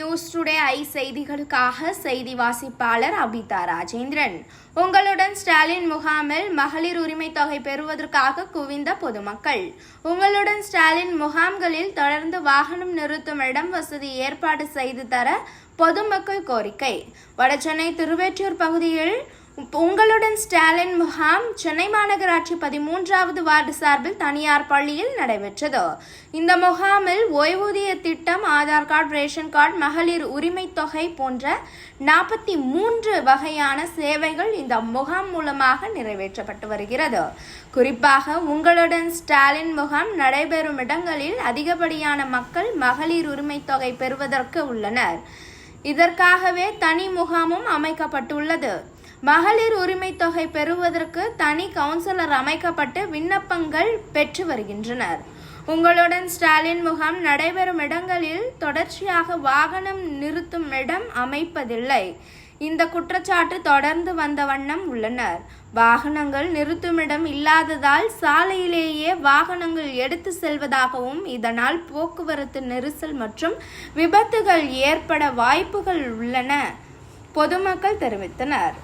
News today I செய்திகளுக்காக செய்தி வாசிப்பாளர் அபிதா ராஜேந்திரன். உங்களுடன் ஸ்டாலின் முகாமில் மகளிர் உரிமை தொகை பெறுவதற்காக குவிந்த பொதுமக்கள். உங்களுடன் ஸ்டாலின் முகாம்களில் தொடர்ந்து வாகனம் நிறுத்தும் இடம் வசதி ஏற்பாடு செய்து தர பொதுமக்கள் கோரிக்கை. வடசென்னை திருவேற்றூர் பகுதியில் உங்களுடன் ஸ்டாலின் முகாம் சென்னை மாநகராட்சி பதிமூன்றாவது வார்டு சார்பில் தனியார் பள்ளியில் நடைபெற்றது. இந்த முகாமில் ஓய்வூதிய திட்டம் ஆதார் கார்டு ரேஷன் கார்டு மகளிர் உரிமை தொகை போன்ற நாற்பத்தி மூன்று வகையான சேவைகள் இந்த முகாம் மூலமாக நிறைவேற்றப்பட்டு வருகிறது. குறிப்பாக உங்களுடன் ஸ்டாலின் முகாம் நடைபெறும் இடங்களில் அதிகப்படியான மக்கள் மகளிர் உரிமை தொகை பெறுவதற்கு உள்ளனர். இதற்காகவே தனி முகாமும் அமைக்கப்பட்டுள்ளது. மகளிர் உரிமை தொகை பெறுவதற்கு தனி கவுன்சிலர் அமைக்கப்பட்டு விண்ணப்பங்கள் பெற்று வருகின்றனர். உங்களுடன் ஸ்டாலின் முகாம் நடைபெறும் இடங்களில் தொடர்ச்சியாக வாகனம் நிறுத்தும் இடம் அமைப்பதில்லை. இந்த குற்றச்சாட்டு தொடர்ந்து வந்த வண்ணம் உள்ளனர். வாகனங்கள் நிறுத்துமிடம் இல்லாததால் சாலையிலேயே வாகனங்கள் எடுத்து செல்வதாகவும் இதனால் போக்குவரத்து நெரிசல் மற்றும் விபத்துகள் ஏற்பட வாய்ப்புகள் உள்ளன பொதுமக்கள் தெரிவித்தனர்.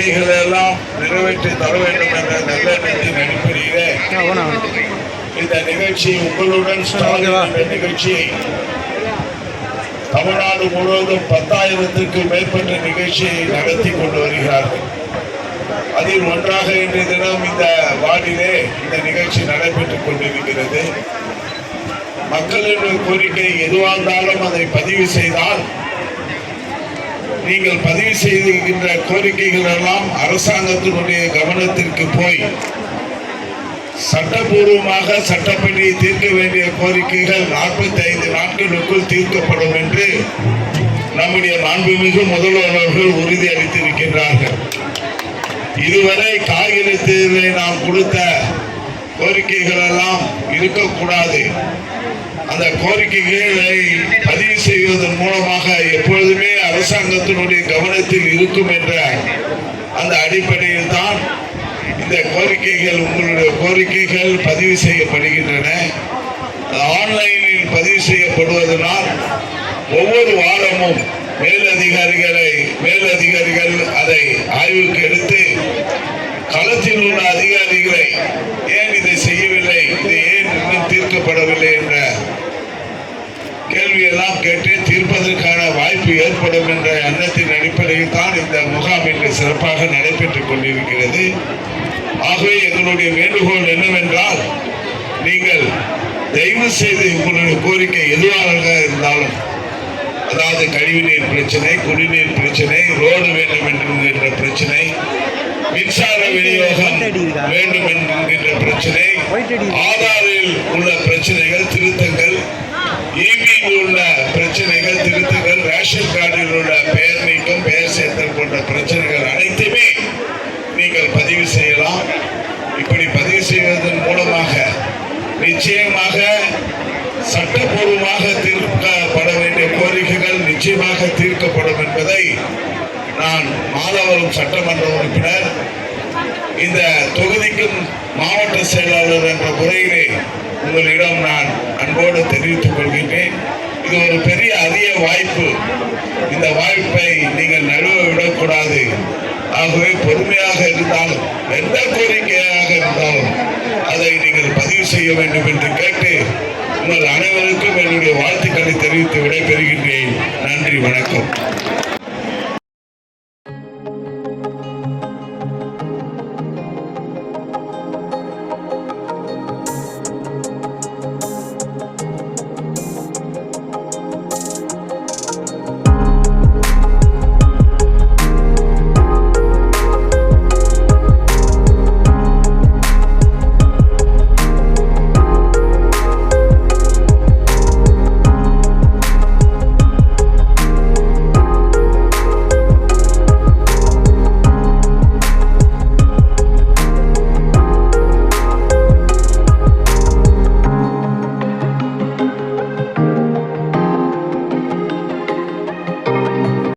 கோரிக்கைகளை எல்லாம் நிறைவேற்றி தர வேண்டும் என்ற நல்ல எண்ணத்தின் அடிப்படையிலே இந்த நிகழ்ச்சி உங்களுடன் நிகழ்ச்சியை தமிழ்நாடு முழுவதும் பத்தாயிரத்திற்கு மேற்பட்ட நிகழ்ச்சியை நடத்தி கொண்டு வருகிறார்கள். அதில் ஒன்றாக இன்றைய தினம் இந்த வார்டிலே இந்த நிகழ்ச்சி நடைபெற்றுக் கொண்டிருக்கிறது. மக்களின் கோரிக்கை எதுவாக இருந்தாலும் அதை பதிவு செய்தால் நீங்கள் பதிவு செய்திருக்கின்ற கோரிக்கைகள் எல்லாம் அரசாங்கத்தினுடைய கவனத்திற்கு போய் சட்டபூர்வமாக சட்டப்படி தீர்க்க வேண்டிய கோரிக்கைகள் நாற்பத்தி ஐந்து நாட்களுக்குள் தீர்க்கப்படும் என்று நம்முடைய மாண்புமிகு முதல்வர்கள் உறுதி அளித்திருக்கின்றார்கள். இதுவரை காகிதத்தில் நாம் கொடுத்த கோரிக்கைகள் எல்லாம் இருக்கக்கூடாது. அந்த கோரிக்கைகளை பதிவு செய்வதன் மூலமாக எப்பொழுதுமே அரசாங்கத்தினுடைய கவனத்தில் இருக்கும் என்ற அந்த அடிப்படையில் தான் இந்த கோரிக்கைகள் உங்களுடைய கோரிக்கைகள் பதிவு செய்யப்படுகின்றன. ஆன்லைனில் பதிவு செய்யப்படுவதனால் ஒவ்வொரு வாரமும் மேலதிகாரிகளை மேலதிகாரிகள் அதை ஆய்வுக்கு எடுத்து களத்தில் உள்ள அதிகாரிகளை ஏன் இதை செய்யவில்லை? இது ஏன் இன்னும் தீர்க்கப்படவில்லை? என்ற கேள்வியெல்லாம் கேட்டு தீர்ப்பதற்கான வாய்ப்பு ஏற்படும் என்ற எண்ணத்தின் அடிப்படையில் தான் இந்த முகாம் இன்று சிறப்பாக நடைபெற்றுக் கொண்டிருக்கிறது. ஆகவே எங்களுடைய வேண்டுகோள் என்னவென்றால் நீங்கள் தயவு செய்து உங்களுடைய கோரிக்கை எதுவாக இருந்தாலும் அதாவது கழிவுநீர் பிரச்சனை குடிநீர் பிரச்சனை ரோடு வேண்டும் என்கின்ற பிரச்சனை மின்சார விநியோகம் வேண்டும் என்கின்ற பிரச்சனை ஆதாரில் உள்ள பிரச்சனைகள் திருத்தங்கள் பிரச்சனைகள் அனைத்துமே நீங்கள் பதிவு செய்யலாம். இப்படி பதிவு செய்வதன் மூலமாக நிச்சயமாக சட்டப்பூர்வமாக தீர்க்கப்பட வேண்டிய கோரிக்கைகள் நிச்சயமாக தீர்க்கப்படும் என்பதை நான் மாதவரம் சட்டமன்ற உறுப்பினர் இந்த தொகுதிக்கும் மாவட்ட செயலாளர் என்ற முறையிலே உங்களிடம் நான் அன்போடு தெரிவித்துக் கொள்கின்றேன். இது ஒரு பெரிய அரிய வாய்ப்பு. இந்த வாய்ப்பை நீங்கள் நழுவ விடக்கூடாது. ஆகவே பொறுமையாக இருந்தாலும் எந்த கோரிக்கையாக இருந்தாலும் அதை நீங்கள் பதிவு செய்ய வேண்டும் என்று கேட்டு உங்கள் அனைவருக்கும் என்னுடைய வாழ்த்துக்களை தெரிவித்து விடைபெறுகின்றேன். நன்றி வணக்கம்.